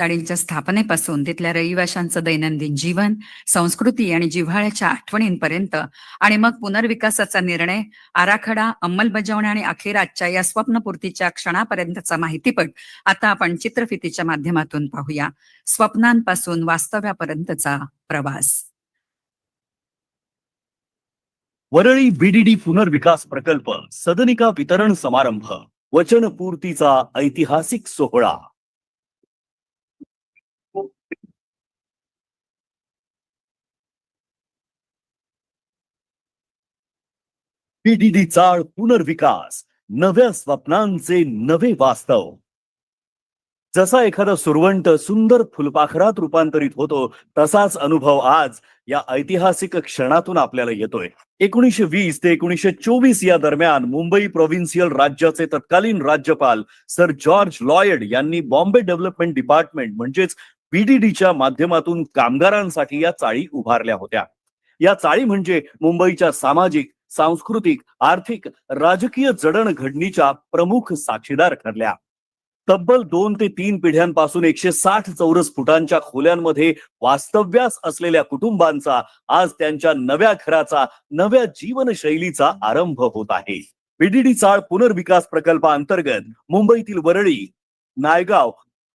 ताडीलच्या स्थापनेपासून तिथल्या रहिवाशांचं दैनंदिन जीवन संस्कृती आणि जिव्हाळ्याच्या आठवणींपर्यंत आणि मग पुनर्विकासाचा निर्णय आराखडा अंमलबजावणी आणि अखेर आजच्या या स्वप्नपूर्तीच्या क्षणापर्यंतचा माहितीपट आता आपण चित्रफितीच्या माध्यमातून पाहूया. स्वप्नांपासून वास्तव्यापर्यंतचा प्रवास. वरळी बीडीडी पुनर्विकास प्रकल्प सदनिका वितरण समारंभ वचनपूर्तीचा ऐतिहासिक सोहळा. पीडीडी चाळ पुनर्विकास नव्या स्वप्नांचे नवे वास्तव. जसा एखादा सुरवंट सुंदर फुलपाखरात रूपांतरित होतो तसाच अनुभव आज या ऐतिहासिक क्षणातून आपल्याला येतोय. एकोणीशे वीस ते एकोणीसशे चोवीस या दरम्यान मुंबई प्रोव्हिन्सियल राज्याचे तत्कालीन राज्यपाल सर जॉर्ज लॉयड यांनी बॉम्बे डेव्हलपमेंट डिपार्टमेंट म्हणजेच बीडीडीच्या माध्यमातून कामगारांसाठी या चाळी उभारल्या होत्या. या चाळी म्हणजे मुंबईच्या सामाजिक सांस्कृतिक आर्थिक राजकीय जडणघडणीच्या प्रमुख साक्षीदार ठरल्या. तब्बल दोन ते तीन पिढ्यांपासून एकशे साठ चौरस फुटांच्या खोल्यांमध्ये वास्तव्यास असलेल्या कुटुंबांचा आज त्यांच्या नव्या घराचा नव्या जीवनशैलीचा आरंभ होत आहे. बीडीडी चाळ पुनर्विकास प्रकल्पाअंतर्गत मुंबईतील वरळी नायगाव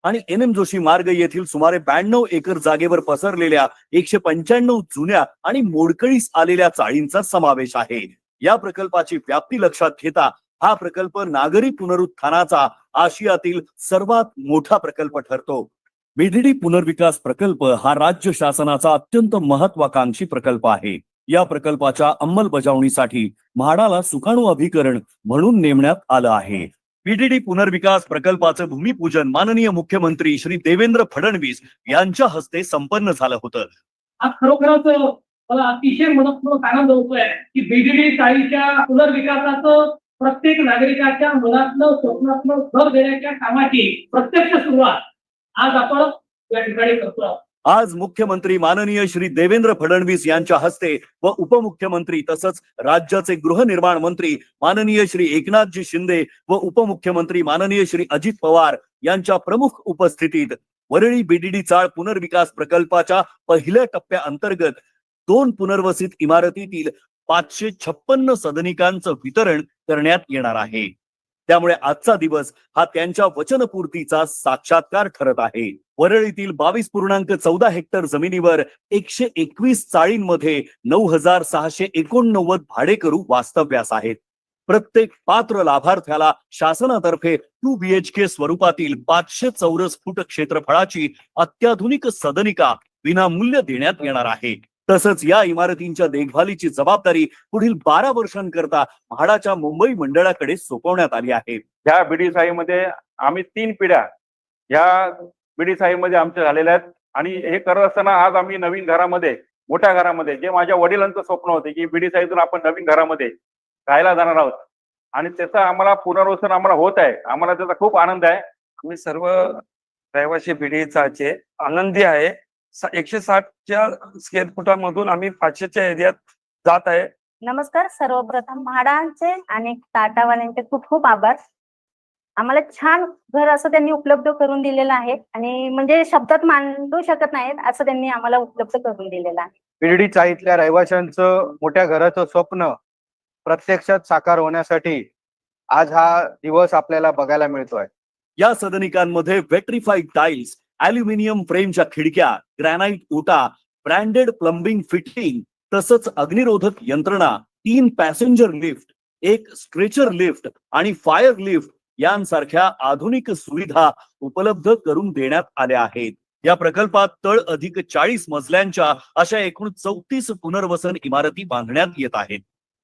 आणि एन एम जोशी मार्ग येथील सुमारे ब्याण्णव एकर जागेवर पसरलेल्या एकशे पंच्याण्णव जुन्या आणि मोडकळीस आलेल्या चाळींचा समावेश आहे. या प्रकल्पाची व्याप्ती लक्षात घेता हा प्रकल्प नागरी पुनरुत्थानाचा आशियातील सर्वात मोठा प्रकल्प ठरतो. बीडीडी पुनर्विकास प्रकल्प हा राज्य शासनाचा अत्यंत महत्वाकांक्षी प्रकल्प आहे. या प्रकल्पाच्या अंमलबजावणीसाठी म्हाडाला सुकाणू अभिकरण म्हणून नेमण्यात आलं आहे. बीडीडी पुनर्विकास प्रकल्पाचं भूमिपूजन माननीय मुख्यमंत्री श्री देवेंद्र फडणवीस यांच्या हस्ते संपन्न झालं होतं आज खरोखरच मला अतिशय मनपूर्वक आनंद होतोय की बीडीडी चाळीच्या पुनर्विकासाचं प्रत्येक नागरिकाच्या मनातलं स्वप्नातलं घर देण्याच्या कामाची प्रत्यक्ष सुरुवात आज आपण या ठिकाणी करतो आहोत. आज मुख्यमंत्री माननीय श्री देवेंद्र फडणवीस यांच्या हस्ते व उपमुख्यमंत्री तसंच राज्याचे गृहनिर्माण मंत्री माननीय श्री एकनाथजी शिंदे व उपमुख्यमंत्री माननीय श्री अजित पवार यांच्या प्रमुख उपस्थितीत वरळी बीडीडी चाळ पुनर्विकास प्रकल्पाच्या पहिल्या टप्प्याअंतर्गत दोन पुनर्वसित इमारतीतील पाचशे छप्पन्न सदनिकांचं वितरण करण्यात येणार आहे. त्यामुळे आजचा दिवस हा त्यांच्या वचनपूर्तीचा साक्षात्कार ठरत आहे. वरळीतील बावीस पूर्णांक चौदा हेक्टर जमिनीवर एकशे एकवीस चाळींमध्ये नऊ हजार सहाशे एकोणनव्वद भाडेकरू वास्तव्यास आहेत. प्रत्येक पात्र लाभार्थ्याला शासनातर्फे टू बीएचके स्वरूपातील पाचशे चौरस फूट क्षेत्रफळाची अत्याधुनिक सदनिका विनामूल्य देण्यात येणार आहे. तसंच या इमारतींच्या देखभालीची जबाबदारी पुढील बारा वर्षांकरता म्हाडाच्या मुंबई मंडळाकडे सोपवण्यात आली आहे. ह्या बीडी साईमध्ये आम्ही तीन पिढ्या ह्या बीडी साईमध्ये आमच्या झालेल्या आहेत. आणि हे करत असताना आज आम्ही नवीन घरामध्ये मोठ्या घरामध्ये जे माझ्या वडिलांचं स्वप्न होते की बीडी साईतून आपण नवीन घरामध्ये राहायला जाणार आहोत. आणि त्याचं आम्हाला पुनर्वसन आम्हाला होत आहे. आम्हाला त्याचा खूप आनंद आहे. आम्ही सर्व रहिवासी पिढीचाचे आनंदी आहे एकशे साठच्या स्क्वेअर फुटामधून आम्ही पाचशेच्या एरियात जात आहे. नमस्कार सर्वप्रथम म्हाडांचे आणि टाटावाल्यांचे खूप खूप आभार. आम्हाला छान घर असं त्यांनी उपलब्ध करून दिलेलं आहे आणि म्हणजे शब्दात मांडू शकत नाहीत असं त्यांनी आम्हाला उपलब्ध करून दिलेलं आहे. पिरडी चाळीतल्या रहिवाशांचं मोठ्या घराचं स्वप्न प्रत्यक्षात साकार होण्यासाठी आज हा दिवस आपल्याला बघायला मिळतोय. या सदनिकांमध्ये वेट्रिफाईड टाईल्स अल्युमिनियम फ्रेमच्या खिडक्या ग्रॅनाइट ओटा ब्रँडेड प्लंबिंग फिटिंग तसंच अग्निरोधक यंत्रणा तीन पॅसेंजर लिफ्ट एक स्ट्रेचर लिफ्ट आणि फायर लिफ्ट यांसारख्या आधुनिक सुविधा उपलब्ध करून देण्यात आल्या आहेत. या प्रकल्पात तळ अधिक चाळीस मजल्यांच्या अशा एकूण चौतीस पुनर्वसन इमारती बांधण्यात येत आहेत.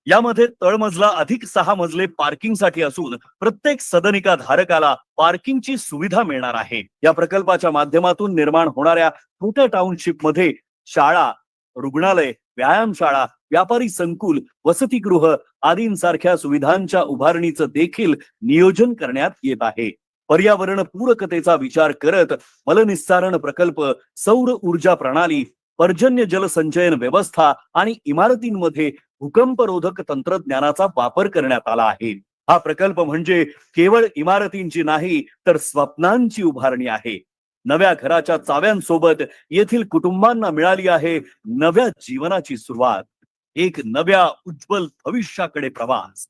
यामध्ये तळमजला अधिक सहा मजले पार्किंगसाठी असून प्रत्येक सदनिका धारकाला पार्किंगची सुविधा मिळणार आहे. या प्रकल्पाच्या माध्यमातून निर्माण होणाऱ्या छोट्या टाउनशिपमध्ये शाळा रुग्णालय व्यायामशाळा व्यापारी संकुल वसतिगृह आदींसारख्या सुविधांच्या उभारणीचं देखील नियोजन करण्यात येत आहे. पर्यावरण पूरकतेचा विचार करत मलनिस्सारण प्रकल्प सौर ऊर्जा प्रणाली पर्जन्य जलसंचयन व्यवस्था आणि इमारतींमध्ये भूकंपरोधक तंत्रज्ञानाचा वापर करण्यात आला आहे. हा प्रकल्प म्हणजे केवळ इमारतींची नाही तर स्वप्नांची उभारणी आहे. नव्या घराच्या चाव्यांसोबत येथील कुटुंबांना मिळाली आहे नव्या जीवनाची सुरुवात. एक नव्या उज्ज्वल भविष्याकडे प्रवास.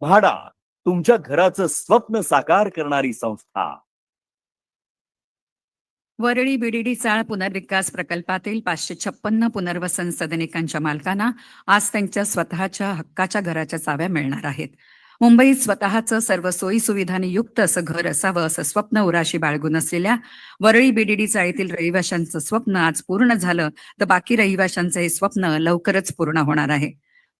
म्हाडा तुमच्या घराचं स्वप्न साकार करणारी संस्था. वरळी बीडीडी चाळ पुनर्विकास प्रकल्पातील पाचशे छप्पन्न पुनर्वसन सदनिकांच्या मालकांना आज त्यांच्या स्वतःच्या हक्काच्या घराच्या चाव्या मिळणार आहेत. मुंबईत स्वतःचं सर्व सोयी सुविधांनी युक्त असं घर असावं असं स्वप्न उराशी बाळगून असलेल्या वरळी बीडीडी चाळीतील रहिवाशांचं स्वप्न आज पूर्ण झालं तर बाकी रहिवाशांचं हे स्वप्न लवकरच पूर्ण होणार आहे.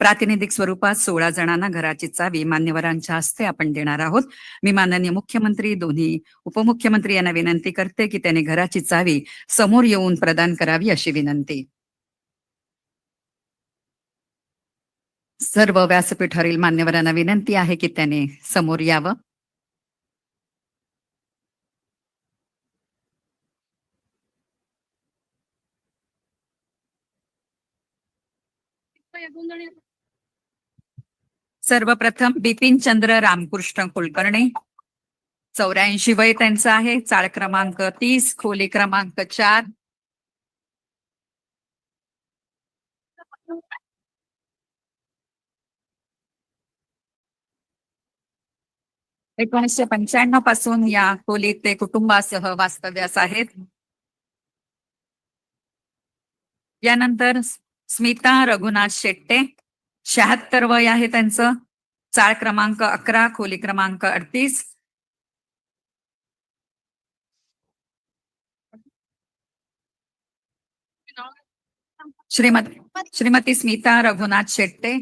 प्रातिनिधिक स्वरूपात सोळा जणांना घराची चावी मान्यवरांच्या हस्ते आपण देणार आहोत. मी माननीय मुख्यमंत्री दोन्ही उपमुख्यमंत्री यांना विनंती करते की त्यांनी घराची चावी समोर येऊन प्रदान करावी अशी विनंती. सर्व व्यासपीठावरील मान्यवरांना विनंती आहे की त्याने समोर यावं. सर्वप्रथम बिपिन चंद्र रामकृष्ण कुलकर्णी. चौऱ्याऐंशी वय त्यांचं आहे. चाळ क्रमांक तीस खोली क्रमांक चार. एकोणीसशे पंच्याण्णवपासून या खोलीत ते कुटुंबासह वास्तव्यास आहेत. यानंतर स्मिता रघुनाथ शेट्टे. शहात्तर वय आहे त्यांचं. चाळ क्रमांक अकरा खोली क्रमांक अडतीस. श्रीमती श्रीमती स्मिता रघुनाथ शेट्टे.